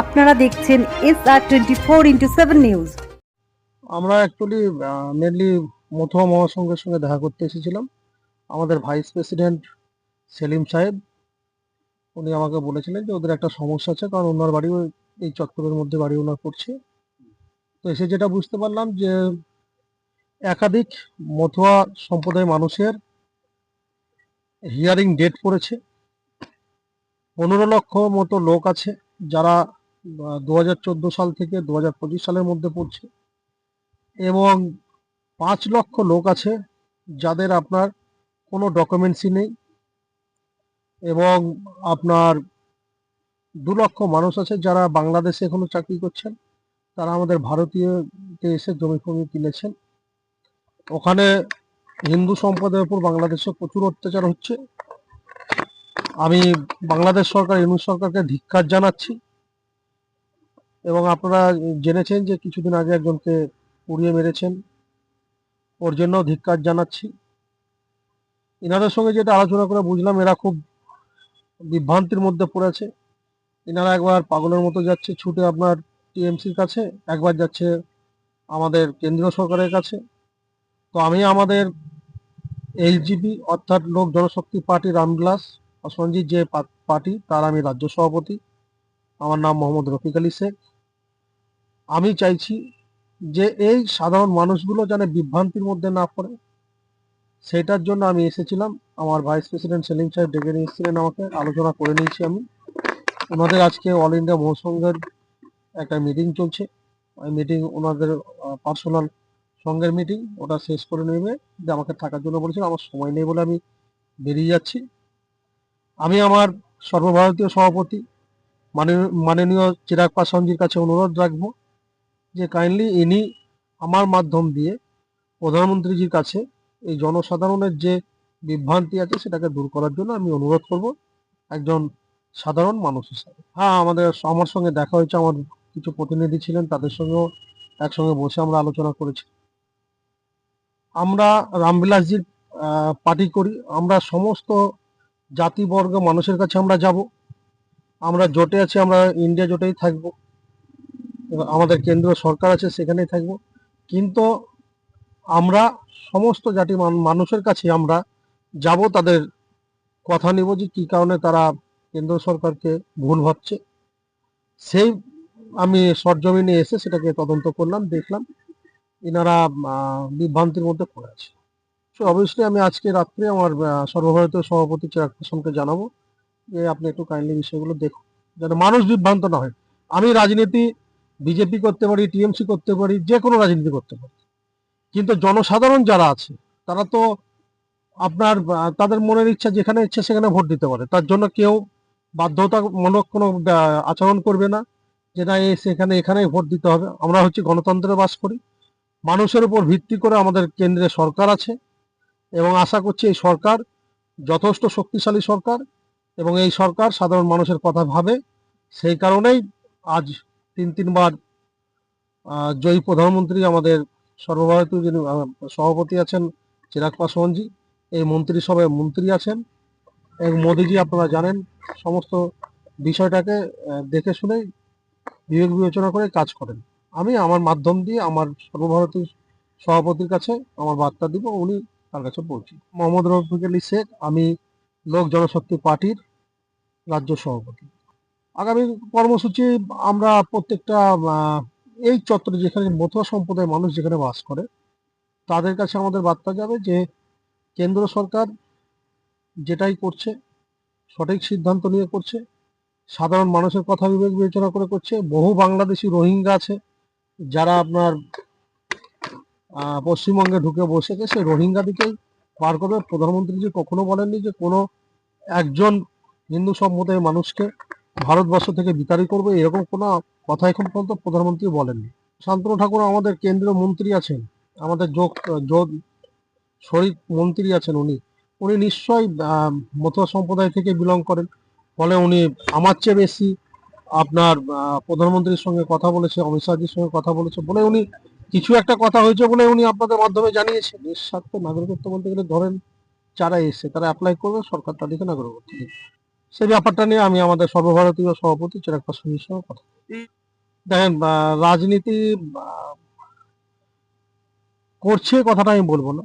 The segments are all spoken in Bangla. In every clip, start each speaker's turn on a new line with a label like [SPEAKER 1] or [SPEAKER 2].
[SPEAKER 1] আপনারা দেখছেন S R twenty four into seven news
[SPEAKER 2] আমরা অ্যাকচুয়ালি মেনলি মথুয়া মহাসংঘের সঙ্গে দেখা করতে এসেছিলাম। আমাদের ভাইস প্রেসিডেন্ট সেলিম সাহেব, উনি আমাকে বলেছিলেন যে ওদের একটা সমস্যা আছে, কারণ ওনার বাড়িও এই চত্বরের মধ্যে বাড়ি ওনার করছে। তো এসে যেটা বুঝতে পারলাম যে একাধিক মথুয়া সম্প্রদায়ের মানুষের হিয়ারিং ডেট পড়েছে। পনেরো লক্ষ মতো লোক আছে যারা দু হাজার চোদ্দ সাল থেকে দু হাজার পঁচিশ সালের মধ্যে পড়ছে। এবং পাঁচ লক্ষ লোক আছে যাদের আপনার কোনো ডকুমেন্টসই নেই। এবং আপনার দু লক্ষ মানুষ আছে যারা বাংলাদেশে এখনও চাকরি করছেন। তারা আমাদের ভারতীয়তে এসে জমি ফমি কিনেছেন ওখানে হিন্দু সম্প্রদায়ের উপর বাংলাদেশে প্রচুর অত্যাচার হচ্ছে। আমি বাংলাদেশ সরকার, ইউনুস সরকারকে ধিক্কার জানাচ্ছি। এবং আপনারা জেনেছেন যে কিছুদিন আগে একজনকে পুড়িয়ে মেরেছেন। ওর জন্য ধিক্কার জানাচ্ছি। এনাদের সঙ্গে যেটা আলোচনা করে বুঝলাম, এরা খুব বিভ্রান্তির মধ্যে পড়েছে এনারা একবার পাগলের মতো যাচ্ছে, ছুটে আপনার টিএমসির কাছে, একবার যাচ্ছে আমাদের কেন্দ্রীয় সরকারের কাছে। তো আমি আমাদের এলজিপি অর্থাৎ লোক জনশক্তি পার্টি রামবিলাস সঞ্জিত যে পার্টি, তার আমি রাজ্য সভাপতি। আমার নাম মোহাম্মদ রফিক আলী শেখ। আমি চাইছি যে এই সাধারণ মানুষগুলো যেন বিভ্রান্তির মধ্যে না পড়ে। সেটার জন্য আমি এসেছিলাম। আমার ভাইস প্রেসিডেন্ট সেলিম সাহেব ডেকে নিয়েছিলেন আমাকে। আলোচনা করে নিয়েছি আমি। ওনাদের আজকে অল ইন্ডিয়া মহাসংঘের একটা মিটিং চলছে। ওই মিটিং ওনাদের পার্সোনাল সঙ্গের মিটিং ওটা শেষ করে নেবে। যে আমাকে থাকার জন্য বলেছিল আমার সময় নেই বলে আমি বেরিয়ে যাচ্ছি। আমি আমার সর্বভারতীয় সভাপতি, মাননীয় চিরাগ পাসওয়ানজির কাছে অনুরোধ রাখব। যে কাইন্ডলি ইনি আমার মাধ্যম দিয়ে প্রধানমন্ত্রীজির কাছে এই জনসাধারণের যে বিভ্রান্তি আছে সেটাকে দূর করার জন্য আমি অনুরোধ করব একজন সাধারণ মানুষ হিসাবে। হ্যাঁ আমাদের, আমার সঙ্গে দেখা হয়েছে, আমার কিছু প্রতিনিধি ছিলেন, তাদের সঙ্গেও একসঙ্গে বসে আমরা আলোচনা করেছি। আমরা রামবিলাসজির পার্টি করি, আমরা সমস্ত জাতিবর্গ মানুষের কাছে আমরা যাব। আমরা জোটে আছি, আমরা ইন্ডিয়া জোটেই থাকব। আমাদের কেন্দ্রীয় সরকার আছে, সেখানেই থাকব। কিন্তু আমরা সমস্ত জাতি মান- মানুষের কাছে আমরা যাব, তাদের কথা নিব যে কী কারণে তারা কেন্দ্র সরকারকে ভুল ভাবছে। সেই আমি সরজমিনে এসে সেটাকে তদন্ত করলাম, দেখলাম এনারা বিভ্রান্তির মধ্যে পড়ে আছে। সো অবভিয়াসলি আমি আজকে রাত্রে আমার সর্বভারতীয় সভাপতি চিরাগ জানাব যে আপনি একটু কাইন্ডলি বিষয়গুলো দেখুন, যেন মানুষ বিভ্রান্ত না হয়। আমি রাজনীতি বিজেপি করতে পারি টিএমসি করতে পারি, যে কোনো রাজনীতি করতে পারি। কিন্তু জনসাধারণ যারা আছে, তারা তো আপনার তাদের মনের ইচ্ছা যেখানে ইচ্ছে সেখানে ভোট দিতে পারে। তার জন্য কেউ বাধ্যতামূলক কোনো আচরণ করবে না, যে না, এই সেখানে, এখানেই ভোট দিতে হবে। আমরা হচ্ছে গণতন্ত্রে বাস করি। মানুষের উপর ভিত্তি করে আমাদের কেন্দ্রে সরকার আছে এবং আশা করছি এই সরকার যথেষ্ট শক্তিশালী সরকার এবং এই সরকার সাধারণ মানুষের কথা ভাবে। সেই কারণেই আজ তিন তিনবার জয়ী প্রধানমন্ত্রী আমাদের সর্বভারতীয় যিনি সভাপতি আছেন চিরাগ পাসওয়ানজি এই মন্ত্রিসভায় মন্ত্রী আছেন। এবং মোদিজি আপনারা জানেন, সমস্ত বিষয়টাকে দেখে শুনে বিবেক বিবেচনা করে কাজ করেন। আমি আমার মাধ্যম দিয়ে আমার সর্বভারতীয় সভাপতির কাছে আমার বার্তা দিব, উনি তার কাছে পৌঁছি। মোহাম্মদ রফিক আলী শেখ, আমি লোক জনশক্তি পার্টির রাজ্য সভাপতি। আগামী কর্মসূচি আমরা প্রত্যেকটা এই চত্বরে যেখানে মতুয়া সম্প্রদায়ের মানুষ যেখানে বাস করে, তাদের কাছে আমাদের বার্তা যাবে যে কেন্দ্র সরকার যেটাই করছে, সঠিক সিদ্ধান্ত নিয়ে করছে, সাধারণ মানুষের কথা বিবেক বিবেচনা করে করছে, বহু বাংলাদেশি রোহিঙ্গা আছে যারা আপনার পশ্চিমবঙ্গে ঢুকে বসেছে সেই রোহিঙ্গাদিকেই পার করবে। প্রধানমন্ত্রীজি কখনো বলেননি যে কোনো একজন হিন্দু সম্প্রদায়ের মানুষকে ভারতবর্ষ থেকে বিতাড়িত করবে, এরকম কোনো কথা এখন পর্যন্ত প্রধানমন্ত্রী বলেননি। শান্তনু ঠাকুর আমাদের কেন্দ্রীয় মন্ত্রী আছেন, আমাদের যোগ যোগ শরিক মন্ত্রী আছেন উনি। উনি নিশ্চয়ই মতুয়া সম্প্রদায় থেকে বিলং করেন। ফলে উনি আমার চেয়ে বেশি আপনার প্রধানমন্ত্রীর সঙ্গে কথা বলেছে, অমিত শাহজির সঙ্গে কথা বলেছে বলে উনি কিছু একটা কথা হয়েছে বলে উনি আপনাদের মাধ্যমে জানিয়েছেন। নিঃস্বার্থ নাগরিকত্ব বলতে গেলে ধরেন যারা এসছে, তারা অ্যাপ্লাই করবে, সরকার তাদেরকে নাগরিকত্ব দেবে। সেই ব্যাপারটা নিয়ে আমি আমাদের সর্বভারতীয় সভাপতি চিরাগ পাসওয়ানের সঙ্গে কথা দেখেন রাজনীতি করছে কথাটা আমি বলব না।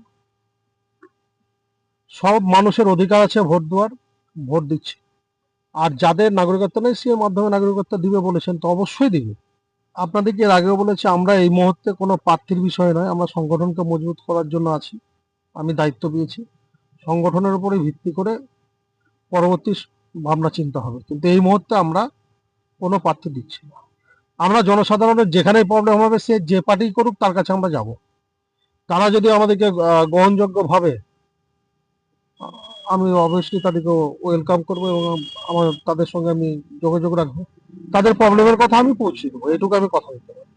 [SPEAKER 2] সব মানুষের অধিকার আছে ভোট দেওয়ার, ভোট দিচ্ছে। আর যাদের নাগরিকত্ব নেই, সে মাধ্যমে নাগরিকত্ব দিবে বলেছেন তো অবশ্যই দিবে। আপনাদেরকে এর আগেও বলেছি, আমরা এই মুহূর্তে কোনো প্রার্থীর বিষয় নয়, আমরা সংগঠনকে মজবুত করার জন্য আছি। আমি দায়িত্ব পেয়েছি সংগঠনের উপরে ভিত্তি করে পরবর্তী ভাবনা চিন্তা হবে। কিন্তু এই মুহূর্তে আমরা কোনো প্রার্থী দিচ্ছি না। আমরা জনসাধারণের যেখানেই প্রবলেম হবে, সে যে পার্টি করুক, তার কাছে আমরা যাব। তারা যদি আমাদেরকে গ্রহণযোগ্য ভাবে আমি অবশ্যই তাদেরকে ওয়েলকাম করব এবং আমার, তাদের সঙ্গে আমি যোগাযোগ রাখব। তাদের প্রবলেমের কথা আমি পৌঁছে দেবো। এটুকু আমি কথা দিতে পারি